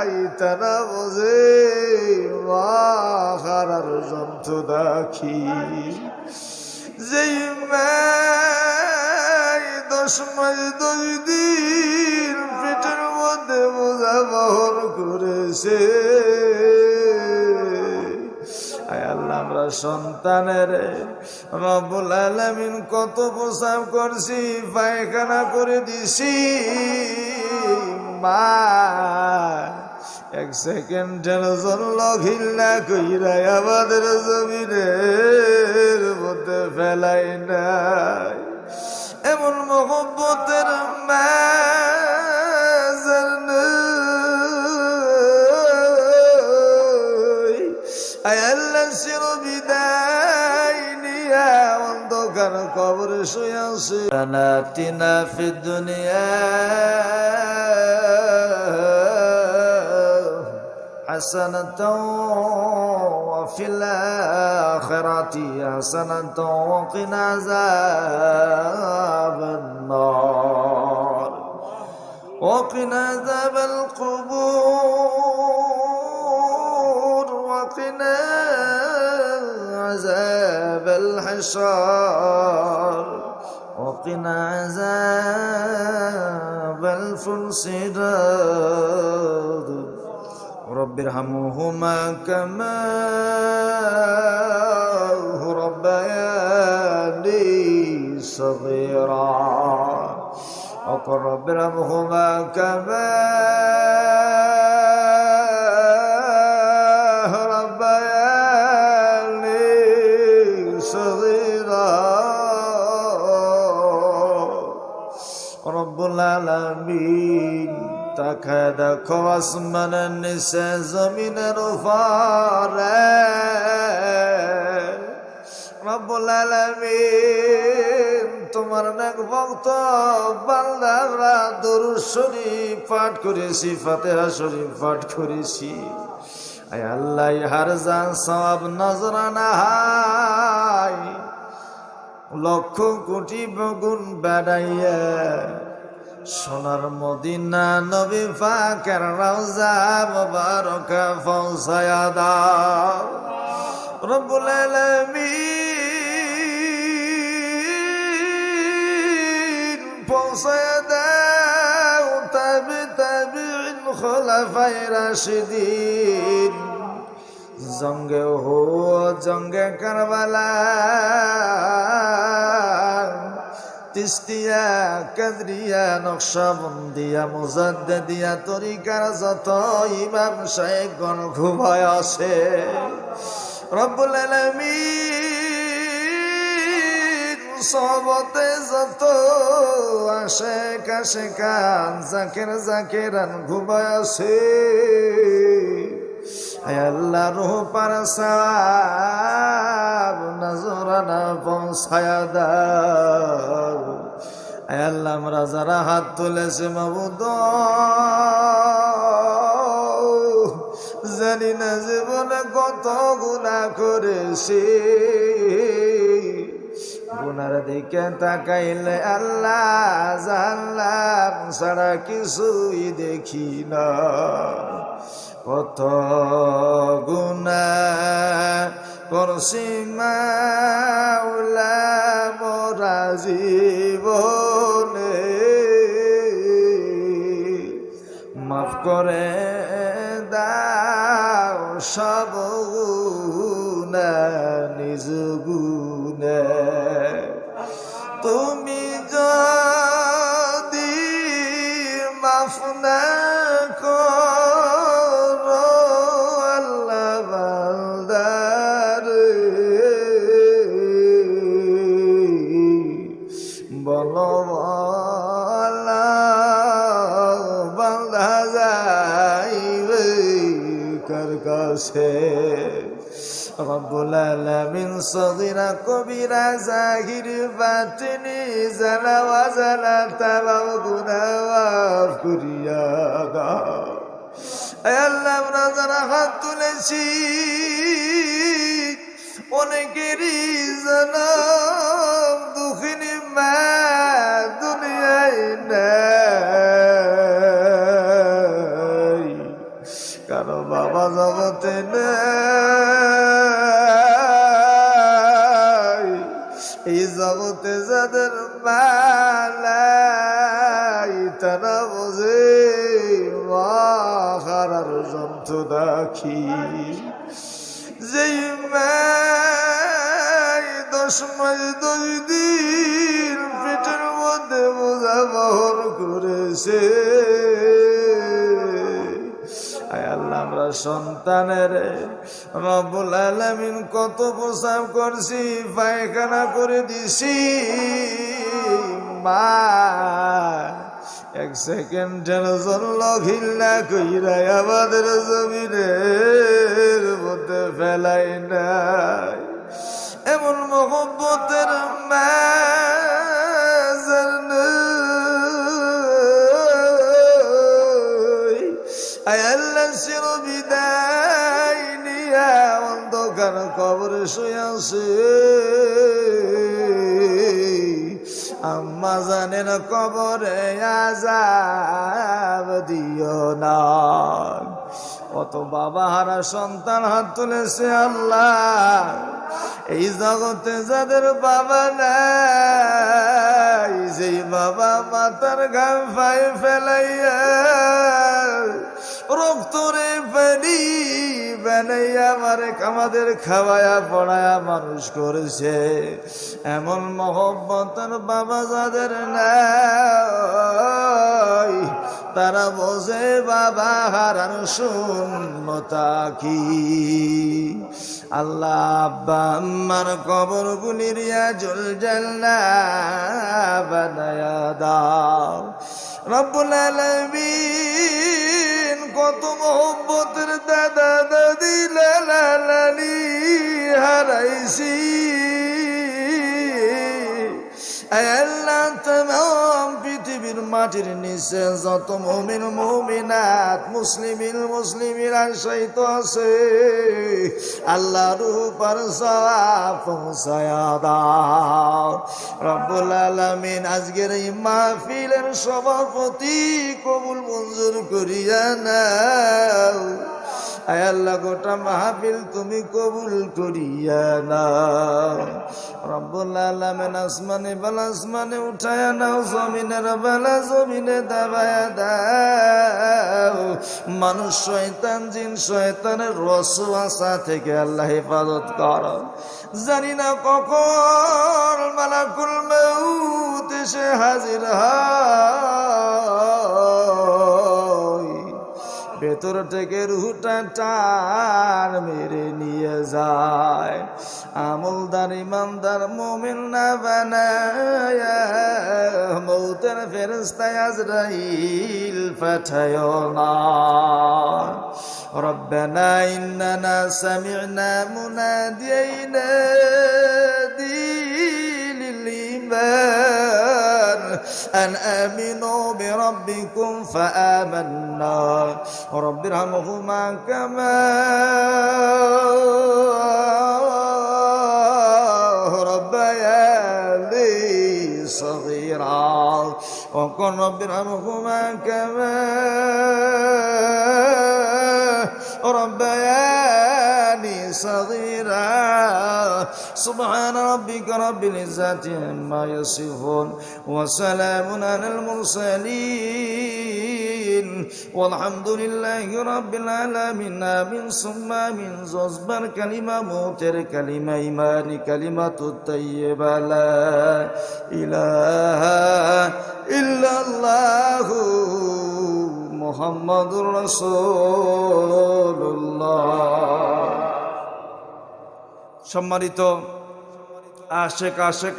এই জগতে যাদের واخر তারা ذاكي زي ما কি যেই মাই দশ মাস দশ দিন পেটের মধ্যে বোঝা বহন করেছে সন্তানের রব্বুল আলামিন কত প্রসাব করছি, পায়খানা করে দিছি। মা, এক সেকেন্ডের জন্য ঘিল্লা কইরাই আমাদের জমিনের মধ্যে ফেলাই নাই। এমন মহব্বতের মা অন্ধকার কবরে শুয়ে আছে নাতিনা ফি দুনিয়া حسنة وفي الآخرة حسنة وقنا عذاب النار وقنا عذاب القبور وقنا الحشر وقنا عذاب الفسداد رب ارحمهما كما ربياني صغيرا. وقل رب ارحمهما كما দেখো আসমানের নিচে জমিনের উপরে রব্বুল তোমার নেক ভক্ত বান্দারা দরুদ শরীফ পাঠ করেছি, ফাতিহা শরীফ পাঠ করেছি। আয় আল্লাহ হার জান সব নজরানা হাই লক্ষ কোটি বগুন বেড়াইয়া সোনার মদিনা নবী ফাকের রওজা মুবারক পৌঁছায়া দাও। রব্বুল আলামিন পৌঁছায়া দাও। তাবি তাবিন খোলাফাই রাশিদিন। জঙ্গে হো জঙ্গে কারবালা। তিস্তিয়া কাদরিয়া নকশাবন্দিয়া মুজাদ্দিয়া তরিকার যত ইমাম সাহেবগণ ঘুমায় আছে রব্বুল আলামিন সবতে যত আসে, কাশে কান, জাকের জাকেরান ঘুমায় আছে আল্লাহ রুহ পার সাব, নজরানা পৌঁছায়া দাও। আল্লাহ, আমরা যারা হাত তুলেছে মাবুদ। জানি না জীবনে কত গুণা করেছি। গুনার দিকে তাকাইলে আল্লাহ জানলাম, ছাড়া কিছুই দেখি না। কত গুণা করছি মোরা জীবনে। মাফ করে দাও সব নিজ গুণে। তুমি যদি মাফ না করো কার কাছে? রব্বুল আলামিন সগীরা কবিরা জাহির বাতিনি জানা ওয়াজানা তামাম গুনাহ করিয়া দাও। আল্লাহ, আমরা হাত তুলেছি, অনেকেরই জনম মালাই তারা বোঝে হারার যন্ত্রণা কি যেই মাই দশ মাস দশ দিন পেটের মধ্যে বোঝা বহন করেছে আল্লাহ, আমরা সন্তানের রব্বুল আলামিন কত প্রসাব করছি, পায়খানা করে দিছি। মা, এক সেকেন্ডের জন্য ঘিল্লা কইরাই আমাদের জমিনের মধ্যে ফেলাই নাই। এমন মোহব্বতের মা আল্লাহ শির বিদায় নিয়া অন্ধকার কবরে শুয়াছে আম্মা জানেন কবরে আজাব দিও না। কত বাবা, হারা সন্তান হাত তুলেছে আল্লাহ। এই জগতে যাদের বাবা নাই সেই বাবা মাতার ঘাম ফাই ফেলাইয়া রক্তরে পানি বানাইয়া আমারে আমাদের খাওয়ায়া পড়ায়া মানুষ করেছে। এমন মহব্বতের বাবা যাদের নাই, তারা বোঝে বাবা হারান শূন্যতা কি। আল্লাহ আব্বা আম্মার কবর গুলিরিয়া জল জাল্লা বানায়া দাও। রব্বুল আলামিন কত মোহব্বতের দাদা দাদি লালা লালি হারাইছি। আল্লাহ তমাম পৃথিবীর মাটির নিচে যত মমিন, মমিনাত, মুসলিমিন মুসলিমিরা সহিত আছে। আল্লাহ রূপার পৌঁছায়া দাও। রব্বুল আলামিন আজকের এই মাহফিলের সভাপতি কবুল মঞ্জুর করিয়া নাও আয় আল্লাহ, গোটা মাহফিল তুমি কবুল করিয়া নাও। রব্বুল আলামিন আসমানে বালা আসমানে উঠায়া নাও, জমিনের বেলা জমিনে দাবায়া দাও। মানুষ শয়তান, জিন শয়তানের রসুয়াশা থেকে আল্লাহ হেফাজত কর। জানি না কখন মালাকুল মৌত এসে হাজির হয়। ভেতর থেকে রুহটা টান মেরে নিয়ে যায় আমলদার ইমানদার মোমিন না বানায় মৌতের ফেরস্তায় আজরাইল পাঠায় না ربنا إننا سمعنا مناديا ينادي للإيمان أن آمنوا بربكم فآمنا. رب ارحمهما كما ربياني صغيرا. وقل رب ارحمهما كما ربياني صغيرا سبحان ربك رب العزة عما يصفون وسلام على المرسلين والحمد لله رب العالمين آمين ثم آمين زوزبر كلمة موتر كلمة إيمان كلمة الطيبة لا إله إلا الله রসুল্লাহ সম্মানিত আশেক আশেক